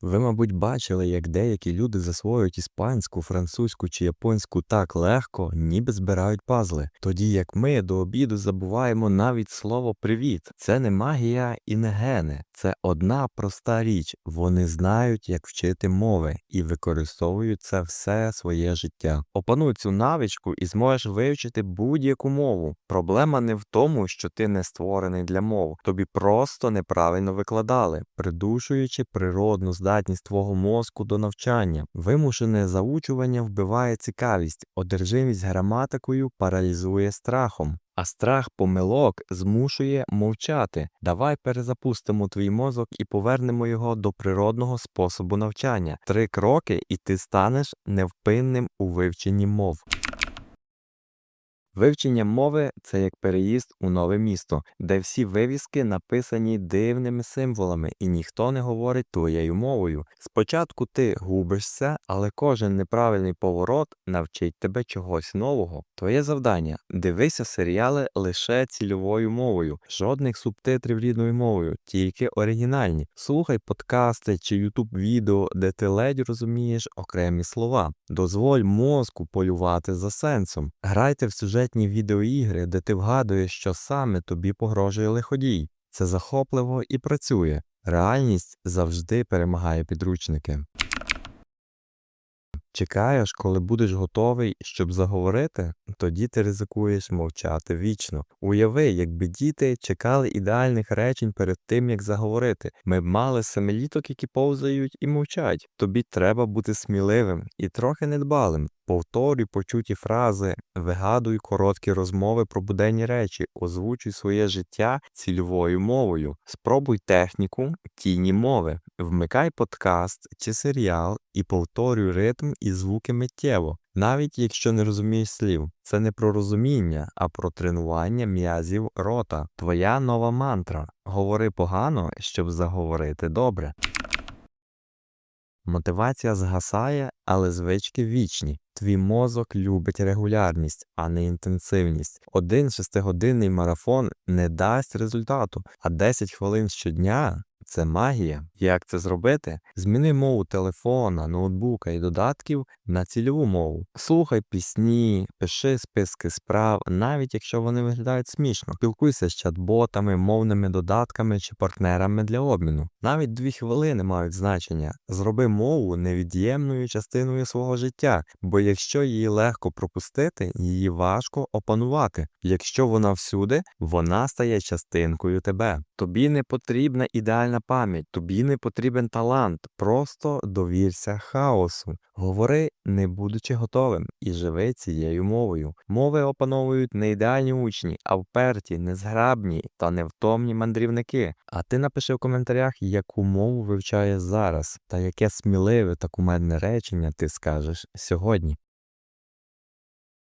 Ви, мабуть, бачили, як деякі люди засвоюють іспанську, французьку чи японську так легко, ніби збирають пазли. Тоді як ми до обіду забуваємо навіть слово привіт. Це не магія і не гени. Це одна проста річ. Вони знають, як вчити мови і використовують це все своє життя. Опануй цю навичку і зможеш вивчити будь-яку мову. Проблема не в тому, що ти не створений для мов. Тобі просто неправильно викладали, придушуючи природну здатність твого мозку до навчання. Вимушене заучування вбиває цікавість, одержимість граматикою паралізує страхом. А страх помилок змушує мовчати. Давай перезапустимо твій мозок і повернемо його до природного способу навчання. Три кроки, і ти станеш невпинним у вивченні мов. Вивчення мови це як переїзд у нове місто, де всі вивіски написані дивними символами, і ніхто не говорить твоєю мовою. Спочатку ти губишся, але кожен неправильний поворот навчить тебе чогось нового. Твоє завдання дивися серіали лише цільовою мовою, жодних субтитрів рідною мовою, тільки оригінальні. Слухай подкасти чи ютуб відео, де ти ледь розумієш окремі слова. Дозволь мозку полювати за сенсом. Грайте в сюжетні відеоігри, де ти вгадуєш, що саме тобі погрожує лиходій. Це захопливо і працює. Реальність завжди перемагає підручники. Чекаєш, коли будеш готовий, щоб заговорити, тоді ти ризикуєш мовчати вічно. Уяви, якби діти чекали ідеальних речень перед тим, як заговорити. Ми б мали семиліток, які повзають і мовчать. Тобі треба бути сміливим і трохи недбалим. Повторюй почуті фрази, вигадуй короткі розмови про буденні речі, озвучуй своє життя цільовою мовою. Спробуй техніку тіні мови, вмикай подкаст чи серіал і повторюй ритм і звуки миттєво. Навіть якщо не розумієш слів, це не про розуміння, а про тренування м'язів рота. Твоя нова мантра. Говори погано, щоб заговорити добре. Мотивація згасає, але звички вічні. Твій мозок любить регулярність, а не інтенсивність. Один шестигодинний марафон не дасть результату, а 10 хвилин щодня це магія. Як це зробити? Зміни мову телефона, ноутбука і додатків на цільову мову. Слухай пісні, пиши списки справ, навіть якщо вони виглядають смішно. Спілкуйся з чат-ботами, мовними додатками чи партнерами для обміну. Навіть дві хвилини мають значення. Зроби мову невід'ємною частиною свого життя, бо якщо її легко пропустити, її важко опанувати. Якщо вона всюди, вона стає частинкою тебе. Тобі не потрібна ідеальна пам'ять, тобі не потрібен талант, просто довірся хаосу. Говори, не будучи готовим, і живи цією мовою. Мови опановують не ідеальні учні, а вперті, незграбні та невтомні мандрівники. А ти напиши в коментарях, яку мову вивчаєш зараз, та яке сміливе та кумедне речення ти скажеш сьогодні.